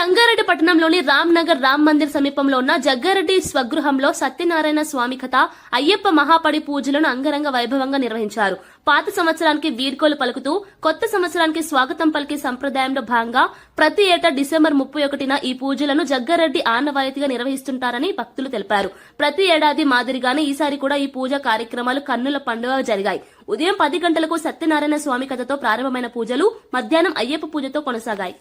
సంగారెడ్డి పట్టణంలోని రామ్ నగర్ రామ్ మందిర్ సమీపంలో ఉన్న జగ్గారెడ్డి స్వగృహంలో సత్యనారాయణ స్వామి కథ అయ్యప్ప మహాపడి పూజలను అంగరంగ వైభవంగా నిర్వహించారు. పాత సంవత్సరానికి వీడ్కోలు పలుకుతూ కొత్త సంవత్సరానికి స్వాగతం పలికే సంప్రదాయంలో భాగంగా ప్రతి ఏటా డిసెంబర్ ముప్పై ఒకటిన ఈ పూజలను జగ్గారెడ్డి ఆనవాయితీగా నిర్వహిస్తుంటారని భక్తులు తెలిపారు. ప్రతి ఏడాది మాదిరిగానే ఈసారి కూడా ఈ పూజ కార్యక్రమాలు కన్నుల పండుగ జరిగాయి. ఉదయం పది గంటలకు సత్యనారాయణ స్వామి కథతో ప్రారంభమైన పూజలు మధ్యాహ్నం అయ్యప్ప పూజతో కొనసాగాయి.